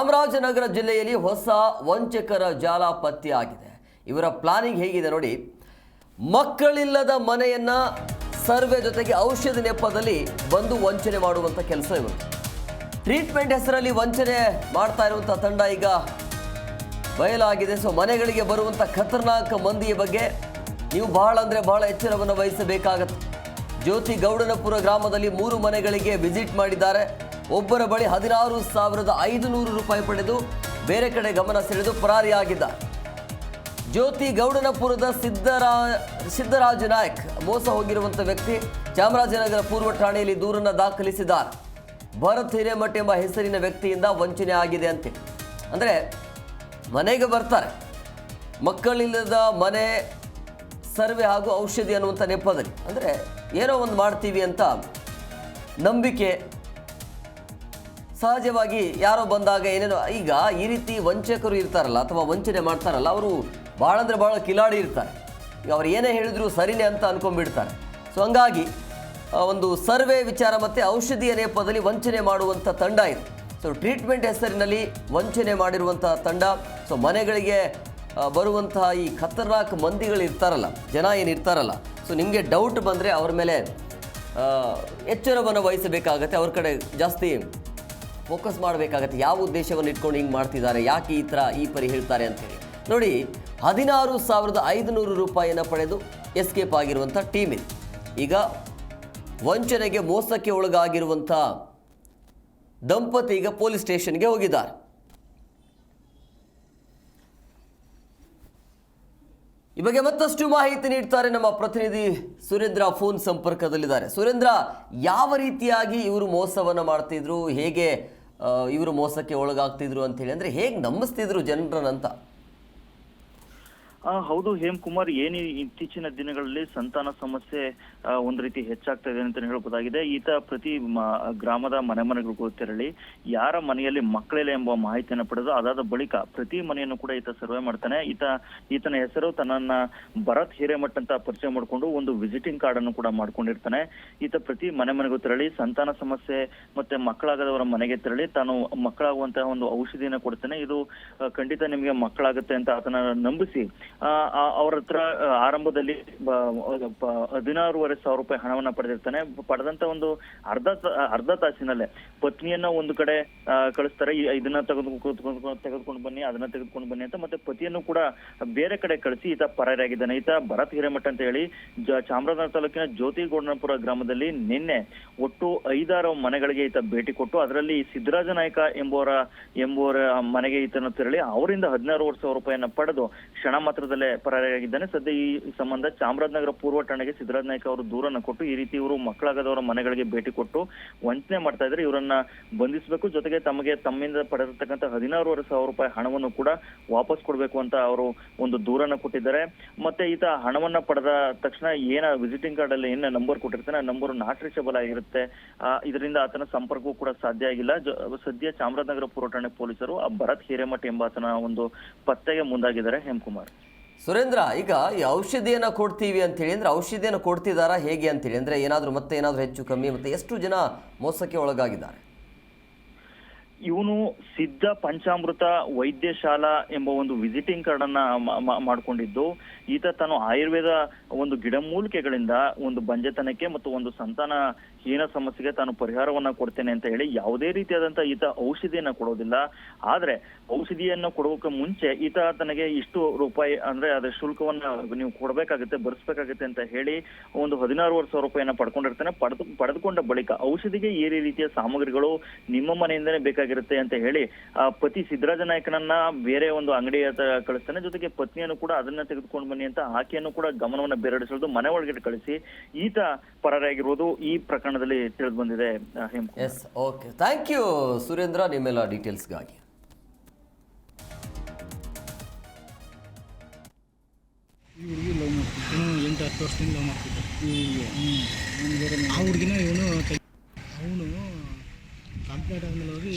ಚಾಮರಾಜನಗರ ಜಿಲ್ಲೆಯಲ್ಲಿ ಹೊಸ ವಂಚಕರ ಜಾಲ ಪತ್ತೆಯಾಗಿದೆ ಇವರ ಪ್ಲಾನಿಂಗ್ ಹೇಗಿದೆ ನೋಡಿ. ಮಕ್ಕಳಿಲ್ಲದ ಮನೆಯನ್ನ ಸರ್ವೆ ಜೊತೆಗೆ ಔಷಧಿ ನೆಪದಲ್ಲಿ ಬಂದು ವಂಚನೆ ಮಾಡುವಂಥ ಕೆಲಸ ಇವರು. ಟ್ರೀಟ್ಮೆಂಟ್ ಹೆಸರಲ್ಲಿ ವಂಚನೆ ಮಾಡ್ತಾ ಇರುವಂಥ ತಂಡ ಈಗ ಬಯಲಾಗಿದೆ. ಸೊ, ಮನೆಗಳಿಗೆ ಬರುವಂಥ ಖತರ್ನಾಕ್ ಮಂದಿಯ ಬಗ್ಗೆ ನೀವು ಬಹಳ ಅಂದರೆ ಬಹಳ ಎಚ್ಚರವನ್ನು ವಹಿಸಬೇಕಾಗತ್ತೆ. ಜ್ಯೋತಿ ಗೌಡನಪುರ ಗ್ರಾಮದಲ್ಲಿ ಮೂರು ಮನೆಗಳಿಗೆ ವಿಸಿಟ್ ಮಾಡಿದ್ದಾರೆ. ಒಬ್ಬರ ಬಳಿ ಹದಿನಾರು ಸಾವಿರದ ಐದುನೂರು ರೂಪಾಯಿ ಪಡೆದು ಬೇರೆ ಕಡೆ ಗಮನ ಸೆಳೆದು ಪರಾರಿಯಾಗಿದ್ದ. ಜ್ಯೋತಿ ಗೌಡನಪುರದ ಸಿದ್ದರಾ, ಸಿದ್ದರಾಜ ನಾಯಕ್ ಮೋಸ ಹೋಗಿರುವಂಥ ವ್ಯಕ್ತಿ ಚಾಮರಾಜನಗರ ಪೂರ್ವ ಠಾಣೆಯಲ್ಲಿ ದೂರನ್ನು ದಾಖಲಿಸಿದ್ದಾರೆ. ಭರತ್ ಹಿರೇಮಠ್ ಎಂಬ ಹೆಸರಿನ ವ್ಯಕ್ತಿಯಿಂದ ವಂಚನೆ ಆಗಿದೆ ಅಂತೆ. ಅಂದರೆ ಮನೆಗೆ ಬರ್ತಾರೆ. ಮಕ್ಕಳಿಲ್ಲದ ಮನೆ, ಸರ್ವೆ ಹಾಗೂ ಔಷಧಿ ಅನ್ನುವಂಥ ನೆಪದಲ್ಲಿ. ಅಂದರೆ ಏನೋ ಒಂದು ಮಾಡ್ತೀವಿ ಅಂತ ನಂಬಿಕೆ ಸಹಜವಾಗಿ ಯಾರೋ ಬಂದಾಗ ಏನೇನು, ಈಗ ಈ ರೀತಿ ವಂಚಕರು ಇರ್ತಾರಲ್ಲ ಅಥವಾ ವಂಚನೆ ಮಾಡ್ತಾರಲ್ಲ, ಅವರು ಭಾಳ ಅಂದರೆ ಭಾಳ ಕಿಲಾಡಿ ಇರ್ತಾರೆ. ಈಗ ಅವ್ರು ಏನೇ ಹೇಳಿದ್ರು ಸರಿನೇ ಅಂತ ಅಂದ್ಕೊಂಡ್ಬಿಡ್ತಾರೆ ಸೊ ಹಂಗಾಗಿ ಒಂದು ಸರ್ವೆ ವಿಚಾರ ಮತ್ತು ಔಷಧಿಯ ನೇಪದಲ್ಲಿ ವಂಚನೆ ಮಾಡುವಂಥ ತಂಡ ಇದು. ಸೊ ಟ್ರೀಟ್ಮೆಂಟ್ ಹೆಸರಿನಲ್ಲಿ ವಂಚನೆ ಮಾಡಿರುವಂಥ ತಂಡ. ಸೊ ಮನೆಗಳಿಗೆ ಬರುವಂತಹ ಈ ಖತರ್ನಾಕ್ ಮಂದಿಗಳು ಇರ್ತಾರಲ್ಲ, ಜನ ಇರ್ತಾರಲ್ಲ ಸೊ ನಿಮಗೆ ಡೌಟ್ ಬಂದರೆ ಅವ್ರ ಮೇಲೆ ಎಚ್ಚರವನ್ನು ವಹಿಸಬೇಕಾಗತ್ತೆ, ಅವ್ರ ಕಡೆ ಜಾಸ್ತಿ ಫೋಕಸ್ ಮಾಡಬೇಕಾಗತ್ತೆ. ಯಾವ ಉದ್ದೇಶವನ್ನು ಇಟ್ಕೊಂಡು ಹಿಂಗೆ ಮಾಡ್ತಿದ್ದಾರೆ, ಯಾಕೆ ಈ ಥರ ಈ ಪರಿ ಹೇಳ್ತಾರೆ ಅಂತೇಳಿ ನೋಡಿ, ಹದಿನಾರು ಸಾವಿರದ ಐದುನೂರು ರೂಪಾಯಿಯನ್ನು ಪಡೆದು ಎಸ್ಕೇಪ್ ಆಗಿರುವಂಥ ಟೀಮ್. ಇದು ಈಗ ವಂಚನೆಗೆ ಮೋಸಕ್ಕೆ ಒಳಗಾಗಿರುವಂಥ ದಂಪತಿ ಈಗ ಪೊಲೀಸ್ ಸ್ಟೇಷನ್ಗೆ ಹೋಗಿದ್ದಾರೆ. ಈ ಬಗ್ಗೆ ಮತ್ತಷ್ಟು ಮಾಹಿತಿ ನೀಡ್ತಾರೆ ನಮ್ಮ ಪ್ರತಿನಿಧಿ ಸುರೇಂದ್ರ ಫೋನ್ ಸಂಪರ್ಕದಲ್ಲಿದ್ದಾರೆ. ಸುರೇಂದ್ರ, ಯಾವ ರೀತಿಯಾಗಿ ಇವರು ಮೋಸವನ್ನು ಮಾಡ್ತಿದ್ರು? ಹೇಗೆ ಇವರು ಮೋಸಕ್ಕೆ ಒಳಗಾಗ್ತಿದ್ರು ಅಂತ ಹೇಳಿ ಅಂದ್ರೆ ಹೇಗೆ ನಂಬಿಸ್ತಿದ್ರು ಜನರನ್ನಂತ? ಆ, ಹೌದು ಹೇಮ್ ಕುಮಾರ್ ಏನು ಇತ್ತೀಚಿನ ದಿನಗಳಲ್ಲಿ ಸಂತಾನ ಸಮಸ್ಯೆ ಒಂದ್ ರೀತಿ ಹೆಚ್ಚಾಗ್ತಾ ಇದೆ ಅಂತ ಹೇಳ್ಬೋದಾಗಿದೆ. ಈತ ಪ್ರತಿ ಗ್ರಾಮದ ಮನೆ ಮನೆಗಳಿಗೂ ತೆರಳಿ ಯಾರ ಮನೆಯಲ್ಲಿ ಮಕ್ಕಳಿಲ್ಲ ಎಂಬ ಮಾಹಿತಿಯನ್ನು ಪಡೆದು ಅದಾದ ಬಳಿಕ ಪ್ರತಿ ಮನೆಯನ್ನು ಕೂಡ ಈತ ಸರ್ವೆ ಮಾಡ್ತಾನೆ. ಈತ, ಈತನ ಹೆಸರು ತನ್ನನ್ನ ಭರತ್ ಹಿರೇಮಠ್ ಅಂತ ಪರಿಚಯ ಮಾಡಿಕೊಂಡು ಒಂದು ವಿಸಿಟಿಂಗ್ ಕಾರ್ಡ್ ಅನ್ನು ಕೂಡ ಮಾಡ್ಕೊಂಡಿರ್ತಾನೆ. ಈತ ಪ್ರತಿ ಮನೆ ಮನೆಗೂ ತೆರಳಿ ಸಂತಾನ ಸಮಸ್ಯೆ ಮತ್ತೆ ಮಕ್ಕಳಾಗದವರ ಮನೆಗೆ ತೆರಳಿ ತಾನು ಮಕ್ಕಳಾಗುವಂತಹ ಒಂದು ಔಷಧಿಯನ್ನು ಕೊಡ್ತಾನೆ. ಇದು ಖಂಡಿತ ನಿಮಗೆ ಮಕ್ಕಳಾಗುತ್ತೆ ಅಂತ ಆತನ ನಂಬಿಸಿ ಅವ್ರ ಹತ್ರ ಆರಂಭದಲ್ಲಿ ಹದಿನಾರೂವರೆ ಸಾವಿರ ರೂಪಾಯಿ ಹಣವನ್ನ ಪಡೆದಿರ್ತಾನೆ. ಪಡೆದಂತ ಒಂದು ಅರ್ಧ ಅರ್ಧ ತಾಸಿನಲ್ಲೇ ಪತ್ನಿಯನ್ನ ಒಂದು ಕಡೆ ಕಳಿಸ್ತಾರೆ. ಇದನ್ನ ತೆಗೆದುಕೊಂಡು ತೆಗೆದುಕೊಂಡು ಬನ್ನಿ, ಅದನ್ನ ತೆಗೆದುಕೊಂಡು ಬನ್ನಿ ಅಂತ. ಮತ್ತೆ ಪತಿಯನ್ನು ಕೂಡ ಬೇರೆ ಕಡೆ ಕಳಿಸಿ ಈತ ಪರಾರಿಯಾಗಿದ್ದಾನೆ. ಈತ ಭರತ್ ಹಿರೇಮಠ ಅಂತ ಹೇಳಿ ಚಾಮರಾಜನಗರ ತಾಲೂಕಿನ ಜ್ಯೋತಿಗೌಡನಪುರ ಗ್ರಾಮದಲ್ಲಿ ನಿನ್ನೆ ಒಟ್ಟು ಐದಾರು ಮನೆಗಳಿಗೆ ಈತ ಭೇಟಿ ಕೊಟ್ಟು, ಅದರಲ್ಲಿ ಸಿದ್ದರಾಜ ನಾಯಕ ಎಂಬುವರ ಎಂಬುವರ ಮನೆಗೆ ಈತನ ತೆರಳಿ, ಅವರಿಂದ ಹದಿನಾರು ಸಾವಿರ ರೂಪಾಯಿಯನ್ನ ಪಡೆದು ಕ್ಷಣ ಮಾತ್ರದಲ್ಲೇ ಪರಾರಿಯಾಗಿದ್ದಾನೆ. ಸದ್ಯ ಈ ಸಂಬಂಧ ಚಾಮರಾಜನಗರ ಪೂರ್ವ ಠಾಣೆಗೆ ಸಿದ್ದರಾಜ್ ನಾಯಕ ಅವರು ದೂರನ್ನ ಕೊಟ್ಟು ಈ ರೀತಿ ಇವರು ಮಕ್ಕಳಾಗದವರ ಮನೆಗಳಿಗೆ ಭೇಟಿ ಕೊಟ್ಟು ವಂಚನೆ ಮಾಡ್ತಾ ಇದ್ರೆ ಇವರನ್ನ ಬಂಧಿಸಬೇಕು, ಜೊತೆಗೆ ತಮಗೆ ತಮ್ಮಿಂದ ಪಡೆದಿರ್ತಕ್ಕಂಥ ಹದಿನಾರೂವರೆ ಸಾವಿರ ರೂಪಾಯಿ ಹಣವನ್ನು ಕೂಡ ವಾಪಸ್ ಕೊಡಬೇಕು ಅಂತ ಅವರು ಒಂದು ದೂರನ್ನ ಕೊಟ್ಟಿದ್ದಾರೆ. ಮತ್ತೆ ಈತ ಹಣವನ್ನ ಪಡೆದ ತಕ್ಷಣ ಏನ ವಿಸಿಟಿಂಗ್ ಕಾರ್ಡ್ ಅಲ್ಲಿ ಏನ ನಂಬರ್ ಕೊಟ್ಟಿರ್ತಾನೆ, ಆ ನಂಬರ್ ನಾಟ್ ರೀಚಬಲ್ ಆಗಿರುತ್ತೆ ಇದರಿಂದ ಆತನ ಸಂಪರ್ಕವೂ ಕೂಡ ಸಾಧ್ಯ ಆಗಿಲ್ಲ. ಸದ್ಯ ಚಾಮರಾಜನಗರ ಪೂರ್ವ ಠಾಣೆ ಪೊಲೀಸರು ಆ ಭರತ್ ಹಿರೇಮಠ ಎಂಬಾತನ ಒಂದು ಪತ್ತೆಗೆ ಮುಂದಾಗಿದ್ದಾರೆ. ಹೇಮಕುಮಾರ್. ಸುರೇಂದ್ರ, ಈಗ ಈ ಔಷಧಿಯನ್ನು ಕೊಡ್ತೀವಿ ಅಂತೇಳಿ ಅಂದರೆ ಔಷಧಿಯನ್ನು ಕೊಡ್ತಿದ್ದಾರಾ ಹೇಗೆ ಅಂತೇಳಿ ಅಂದರೆ ಏನಾದರೂ ಮತ್ತೆ ಏನಾದರೂ ಹೆಚ್ಚು ಕಮ್ಮಿ ಮತ್ತು ಎಷ್ಟು ಜನ ಮೋಸಕ್ಕೆ ಒಳಗಾಗಿದ್ದಾರೆ? ಇವನು ಸಿದ್ಧ ಪಂಚಾಮೃತ ವೈದ್ಯಶಾಲಾ ಎಂಬ ಒಂದು ವಿಸಿಟಿಂಗ್ ಕಾರ್ಡ್ ಅನ್ನ ಮಾಡ್ಕೊಂಡಿದ್ದು. ಈತ ತಾನು ಆಯುರ್ವೇದ ಒಂದು ಗಿಡಮೂಲಿಕೆಗಳಿಂದ ಒಂದು ಬಂಜೆತನಕ್ಕೆ ಮತ್ತು ಒಂದು ಸಂತಾನ ಹೀನ ಸಮಸ್ಯೆಗೆ ತಾನು ಪರಿಹಾರವನ್ನ ಕೊಡ್ತೇನೆ ಅಂತ ಹೇಳಿ ಯಾವುದೇ ರೀತಿಯಾದಂತ ಈತ ಔಷಧಿಯನ್ನ ಕೊಡೋದಿಲ್ಲ. ಆದ್ರೆ ಔಷಧಿಯನ್ನ ಕೊಡೋಕೆ ಮುಂಚೆ ಈತ ತನಗೆ ಇಷ್ಟು ರೂಪಾಯಿ ಅಂದ್ರೆ ಅದ್ರ ಶುಲ್ಕವನ್ನ ನೀವು ಕೊಡಬೇಕಾಗುತ್ತೆ ಭರಿಸ್ಬೇಕಾಗುತ್ತೆ ಅಂತ ಹೇಳಿ ಒಂದು ಹದಿನಾರುವರೆ ಸಾವಿರ ರೂಪಾಯಿಯನ್ನ ಪಡ್ಕೊಂಡಿರ್ತಾನೆ. ಪಡೆದು, ಪಡೆದುಕೊಂಡ ಬಳಿಕ ಔಷಧಿಗೆ ಈ ರೀತಿಯ ಸಾಮಗ್ರಿಗಳು ನಿಮ್ಮ ಮನೆಯಿಂದನೇ ಬೇಕಾಗಿರುತ್ತೆ ಅಂತ ಹೇಳಿ ಆ ಪತಿ ಸಿದ್ದರಾಜ ನಾಯಕನನ್ನ ಬೇರೆ ಒಂದು ಅಂಗಡಿ ಹತ್ರ ಕಳಿಸ್ತಾನೆ. ಜೊತೆಗೆ ಪತ್ನಿಯನ್ನು ಕೂಡ ಅದನ್ನ ತೆಗೆದುಕೊಂಡು ಬನ್ನಿ ಅಂತ ಆಕೆಯನ್ನು ಕೂಡ ಗಮನವನ್ನ ಬೇರೆಡಿಸಲು ಮನೆ ಒಳಗೆ ಕಳಿಸಿ ಈತ ಪರಾರಿಯಾಗಿರುವುದು ಈ ಪ್ರಕರಣದಲ್ಲಿ ತಿಳಿದು ಬಂದಿದೆ yes okay thank you Surendra. ನಿಮ್ಮೆಲ್ಲ ಡೀಟೇಲ್ಸ್ಗಾಗಿ ಈ ಹುಡುಗಿ ಲವ್ ಮಾಡ್ತಿದ್ದೆ. ಹ್ಞೂ ಎಂಟು ಹತ್ತು ವರ್ಷದಿಂದ ಲವ್ ಮಾಡ್ತಿದ್ದೆ. ಈ ಹುಡುಗಿ ಆ ಹುಡುಗಿನ ಇವನು ಅವನು ಕಂಪ್ಲೇಂಟ್ ಆದಮೇಲೆ ಹೋಗಿ